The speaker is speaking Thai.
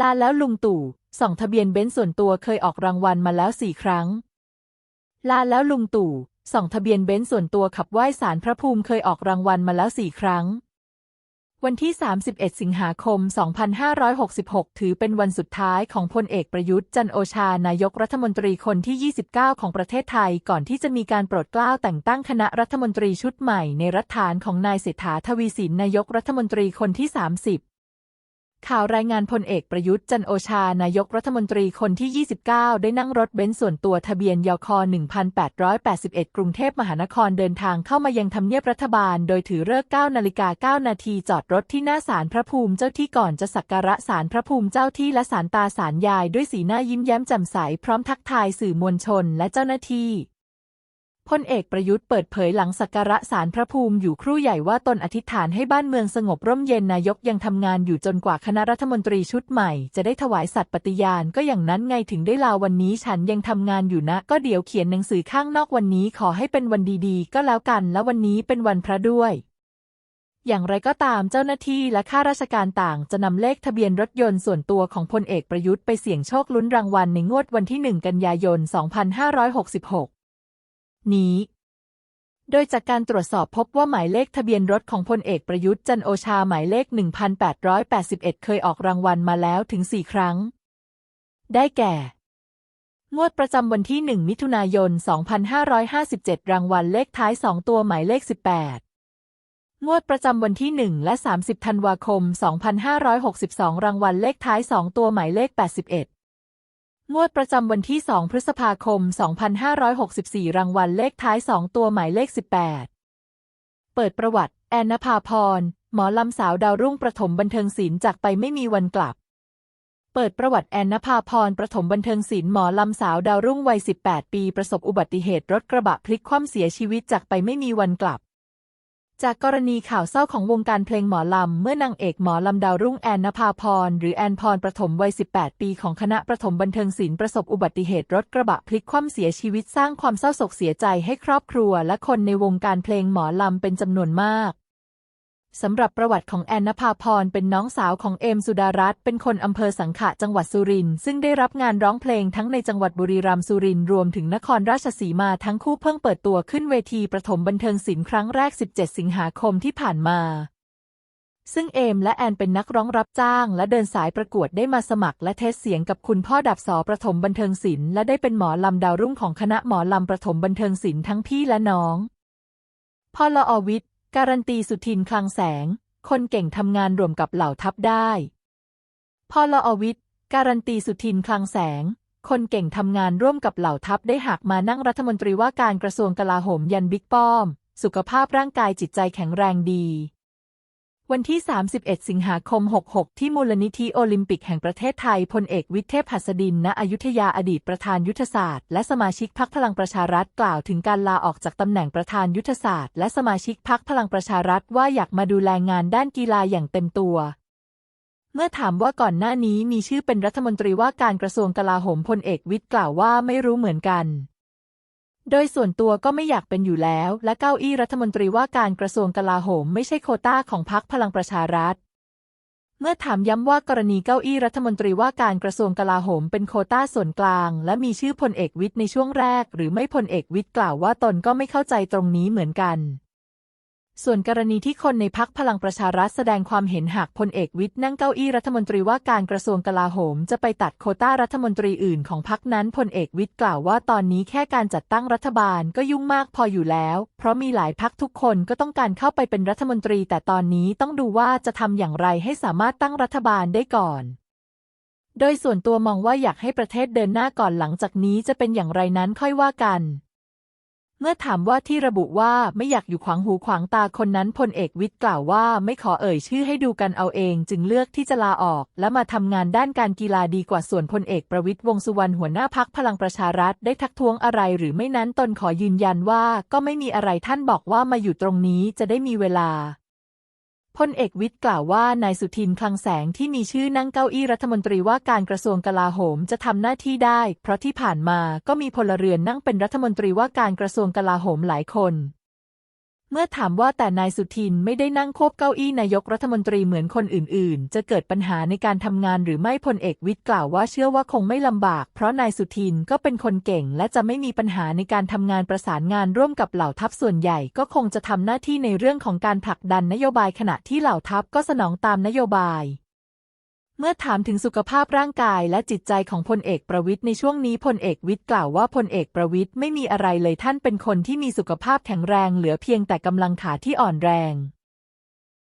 ลาแล้วลุงตู่ส่องทะเบียนเบนซ์ส่วนตัวเคยออกรางวัลมาแล้วสี่ครั้ง ลาแล้วลุงตู่ส่องทะเบียนเบนซ์ส่วนตัวขับไหว้สารพระภูมิเคยออกรางวัลมาแล้วสี่ครั้ง วันที่ 31 สิงหาคม 2566 ถือเป็นวันสุดท้ายของพลเอกประยุทธ์จันโอชานายกรัฐมนตรีคนที่ 29 ของประเทศไทยก่อนที่จะมีการโปรดเกล้าแต่งตั้งคณะรัฐมนตรีชุดใหม่ในรัฐฐานของนายเศรษฐาทวีสินนายกรัฐมนตรีคนที่ 30 ข่าวรายงานพลเอกประยุทธ์จันโอชานายกรัฐมนตรีคนที่ 29 ได้นั่งรถเบนซ์ส่วนตัวทะเบียนยค 1881 กรุงเทพมหานครเดินทางเข้ามายังทำเนียบรัฐบาล โดยถือเลิก9นาฬิกา9นาทีจอดรถที่หน้าศาลพระภูมิเจ้าที่ก่อนจะสักการะศาลพระภูมิเจ้าที่และศาลตาศาลยายด้วยสีหน้ายิ้มแย้มแจ่มใสพร้อมทักทายสื่อมวลชนและเจ้าหน้าที่ พลเอกประยุทธ์เปิดเผยหลังสักการะศาลพระภูมิอยู่ครู่ใหญ่ว่าตนอธิษฐานให้บ้านเมืองสงบร่มเย็นนายกยังทำงานอยู่จนกว่าคณะรัฐมนตรีชุดใหม่ จะได้ถวายสัตย์ปฏิญาณก็อย่างนั้นไงถึงได้ลาวันนี้ฉันยังทำงานอยู่นะ ก็เดี๋ยวเขียนหนังสือข้างนอกวันนี้ขอให้เป็นวันดีๆ ก็แล้วกัน และวันนี้เป็นวันพระด้วยอย่างไรก็ตามเจ้าหน้าที่และข้าราชการต่างจะนำเลขทะเบียนรถยนต์ส่วนตัวของพลเอกประยุทธ์ไปเสี่ยงโชคลุ้นรางวัลในงวดวันที่ 1 กันยายน 2566 นี้ โดยจากการตรวจสอบพบว่าหมายเลขทะเบียนรถของพลเอกประยุทธ์จันโอชาหมายเลข 1881 เคยออกรางวัลมาแล้วถึง4ครั้ง ได้แก่ งวดประจำวันที่ 1 มิถุนายน 2557 รางวัลเลขท้าย 2 ตัวหมายเลข 18งวดประจำวันที่ 1 และ 30 ธันวาคม 2562 รางวัลเลขท้าย 2 ตัวหมายเลข 81 งวดประจำวันที่ 2 พฤษภาคม 2564 รางวัลเลขท้าย 2 ตัวหมายเลข 18 เปิดประวัติ แอนนภาพร หมอลำสาวดาวรุ่งประถมบันเทิงศิลป์จากไปไม่มีวันกลับ เปิดประวัติแอนนภาพรประถมบันเทิงศิลป์หมอลำสาวดาวรุ่งวัย 18 ปี ประสบอุบัติเหตุรถกระบะพลิกคว่ำเสียชีวิตจากไปไม่มีวันกลับ จากกรณีข่าวเศร้าของวงการเพลงหมอลำ เมื่อนางเอกหมอลำดาวรุ่งแอนนภาพร หรือแอนพรประถมวัย 18 ปีของคณะประถมบันเทิงศิลป์ประสบอุบัติเหตุรถกระบะพลิกคว่ำเสียชีวิตสร้างความเศร้าโศกเสียใจให้ครอบครัวและคนในวงการเพลงหมอลำเป็นจำนวนมาก สำหรับประวัติของแอนนภาพรเป็นน้องสาวของเอมสุดารัตน์เป็นคนอำเภอสังขะจังหวัดสุรินทร์ซึ่งได้รับงานร้องเพลงทั้งในจังหวัดบุรีรัมย์สุรินทร์รวมถึงนครราชสีมาทั้งคู่เพิ่งเปิดตัวขึ้นเวทีประถมบันเทิงศิลป์ครั้งแรก 17 สิงหาคมที่ผ่านมา ซึ่งเอมและแอนเป็นนักร้องรับจ้าง และเดินสายประกวดได้มาสมัคร และเทสเสียงกับคุณพ่อดับสอประถมบันเทิงศิลป์และได้เป็นหมอลำดาวรุ่งของคณะหมอลำประถมบันเทิงศิลป์ทั้งพี่และน้องพอลอวิทย์ การันตีสุทินคลังแสง คนเก่งทำงานรวมกับเหล่าทัพได้พอลอวิทย์การันตีสุทินคลังแสง คนเก่งทำงานร่วมกับเหล่าทัพได้หากมานั่งรัฐมนตรีว่าการกระทรวงกลาโหมยันบิ๊กป้อม สุขภาพร่างกายจิตใจแข็งแรงดี วันที่ 31 สิงหาคม 66 ที่มูลนิธิโอลิมปิกแห่งประเทศไทย พลเอกวิทเทพหัสดิน ณ อยุธยาอดีตประธานยุทธศาสตร์ และสมาชิกพักพลังประชารัฐกล่าวถึงการลาออกจากตำแหน่งประธานยุทธศาสตร์ และสมาชิกพักพลังประชารัฐว่าอยากมาดูแลงานด้านกีฬาอย่างเต็มตัว เมื่อถามว่าก่อนหน้านี้มีชื่อเป็นรัฐมนตรีว่าการกระทรวงกลาโหมพลเอกวิทย์กล่าวว่าไม่รู้เหมือนกัน โดยส่วนตัวก็ไม่อยากเป็นอยู่แล้ว และเก้าอี้รัฐมนตรีว่าการกระทรวงกลาโหมไม่ใช่โคต้าของพรรคพลังประชารัฐ เมื่อถามย้ำว่ากรณีเก้าอี้รัฐมนตรีว่าการกระทรวงกลาโหมเป็นโคต้าส่วนกลาง และมีชื่อพลเอกวิทย์ในช่วงแรก หรือไม่พลเอกวิทย์กล่าวว่าตนก็ไม่เข้าใจตรงนี้เหมือนกัน ส่วนกรณีที่คนในพักพลังประชารัฐแสดงความเห็นหากพลเอกวิทย์นั่งเก้าอี้รัฐมนตรีว่าการกระทรวงกลาโหม จะไปตัดโคต้ารัฐมนตรีอื่นของพักนั้นพลเอกวิทย์กล่าวว่าตอนนี้แค่การจัดตั้งรัฐบาลก็ยุ่งมากพออยู่แล้ว เพราะมีหลายพักทุกคนก็ต้องการเข้าไปเป็นรัฐมนตรี แต่ตอนนี้ต้องดูว่าจะทำอย่างไรให้สามารถตั้งรัฐบาลได้ก่อนโดยส่วนตัวมองว่าอยากให้ประเทศเดินหน้าก่อนหลังจากนี้จะเป็นอย่างไรนั้นค่อยว่ากัน เมื่อถามว่าที่ระบุว่าไม่อยากอยู่ขวางหูขวางตาคนนั้นพลเอกวิทย์กล่าวว่าไม่ขอเอ่ยชื่อให้ดูกันเอาเอง จึงเลือกที่จะลาออก และมาทำงานด้านการกีฬาดีกว่าส่วนพลเอกประวิทย์วงสุวรรณหัวหน้าพักพลังประชารัฐได้ทักท้วงอะไรหรือไม่นั้นตนขอยืนยันว่าก็ไม่มีอะไรท่านบอกว่ามาอยู่ตรงนี้จะได้มีเวลา พลเอกวิทย์กล่าวว่านายสุทินคลังแสงที่มีชื่อนั่งเก้าอี้รัฐมนตรีว่าการกระทรวงกลาโหมจะทำหน้าที่ได้ เพราะที่ผ่านมาก็มีพลเรือนนั่งเป็นรัฐมนตรีว่าการกระทรวงกลาโหมหลายคน เมื่อถามว่าแต่นายสุทินไม่ได้นั่งควบเก้าอี้นายกรัฐมนตรีเหมือนคนอื่น ๆ จะเกิดปัญหาในการทำงานหรือไม่พลเอกวิทย์กล่าวว่าเชื่อว่าคงไม่ลำบาก เพราะนายสุทินก็เป็นคนเก่ง และจะไม่มีปัญหาในการทำงานประสานงานร่วมกับเหล่าทัพส่วนใหญ่ ก็คงจะทำหน้าที่ในเรื่องของการผลักดันนโยบายขณะที่เหล่าทัพก็สนองตามนโยบาย เมื่อถามถึงสุขภาพร่างกายและจิตใจของพลเอกประวิทย์ในช่วงนี้พลเอกวิทย์กล่าวว่าพลเอกประวิทย์ไม่มีอะไรเลยท่านเป็นคนที่มีสุขภาพแข็งแรงเหลือเพียงแต่กำลังขาที่อ่อนแรง